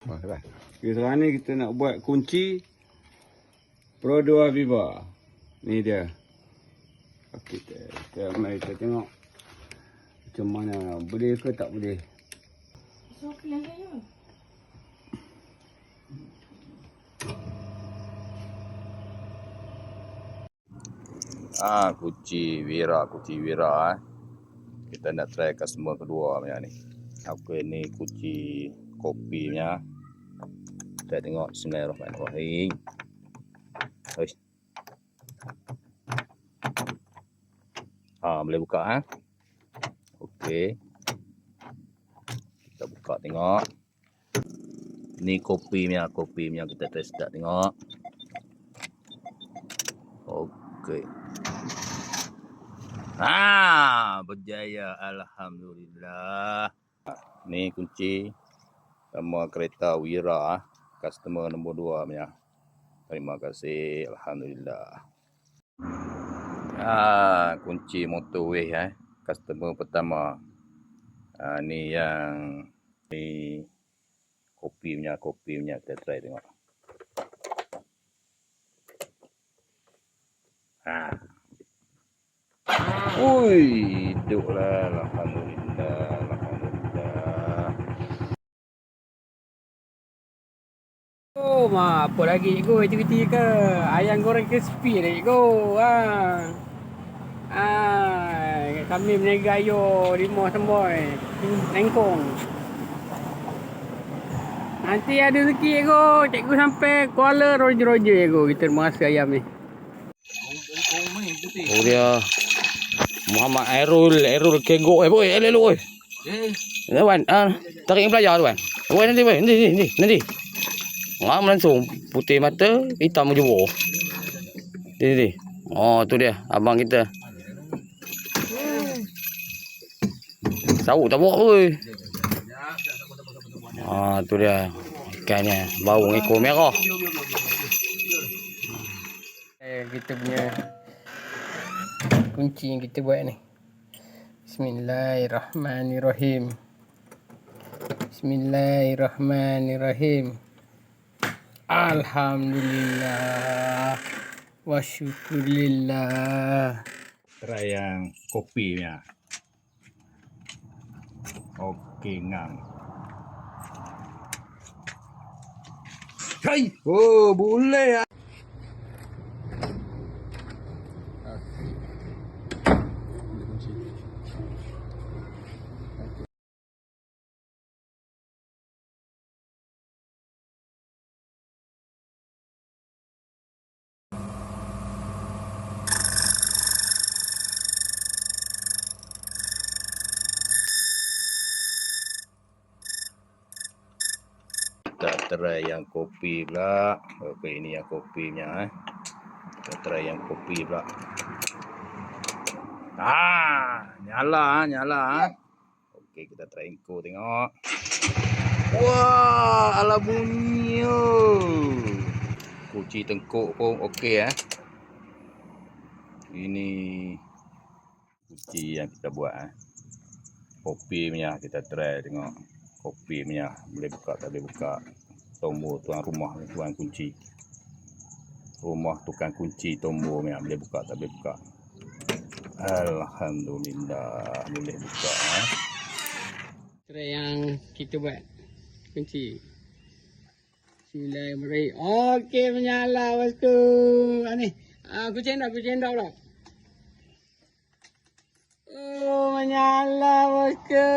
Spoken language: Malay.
Hebat. Okay, sekarang ni kita nak buat kunci Pro 2 Viva. Ni dia. Okey, kita, kita mari kita tengok macam mana boleh ke tak boleh. So, saya. Ah, kunci Wira, kunci Wira eh. Kita nak try customer kedua punya ni. Okey ni kunci kopinya. Kita tengok bismillahirrahmanirrahim. Hei. Ah, boleh buka eh. Okey. Kita buka tengok. Ni kopi punya, kopi punya kita test tak tengok. Okey. Ah, berjaya alhamdulillah. Ni kunci sama kereta Wira ah. Customer nombor 2 punya. Terima kasih alhamdulillah. Ah, kunci motorway eh. Customer pertama. Ah, ni yang ni kopi punya, kopi punya kita try tengok. Ah. Ui. Alhamdulillah. Alhamdulillah. Oh, ma, apa lagi cikgu? Aktiviti ke? Ayam goreng crispy dah cikgu. Ha. Ah, kami berniaga ayo lima semboy. Lengkong. Nanti ada rezeki cikgu. Cikgu sampai Kuala Roger-Roger cikgu. Kita merasa ayam ni. Oh dia Muhammad Airul Airul kegok eh boy elok elok boy. Eh. Wan, ah tarik pelajar tu wan. Boy nanti boy, nanti nanti nanti. Ngam langsung putih mata, hitam jubur. Nanti nanti. Oh tu dia abang kita. Sauk tak bawa boy. Ah tu dia ikannya bau ekor merah. Eh, kita punya kunci yang kita buat ni. Bismillahirrahmanirrahim. Bismillahirrahmanirrahim. Alhamdulillah. Wa syukurillah. Try yang kopi punya. Okey ngang. Hai, oh boleh ah. Kita try yang kopi pula. Okey, ini yang kopinya eh. Kita try yang kopi pula. Ah, nyala ah, nyala ah. Okey, kita try engko tengok. Wah, ala bunyi. Kunci tengkuk pun okey eh. Ini kunci yang kita buat eh. Kopi punya kita try tengok kopi punya boleh buka tak boleh buka tombol tuan rumah tuan kunci rumah tukang kunci tombol punya boleh buka tak boleh buka Alhamdulillah boleh buka. Tray yang kita buat kunci. Bismillahirrahmanirrahim. Okey menyala bosku. Ah ni. Ah kunci dah, kunci dah pula. Oh menyala bosku.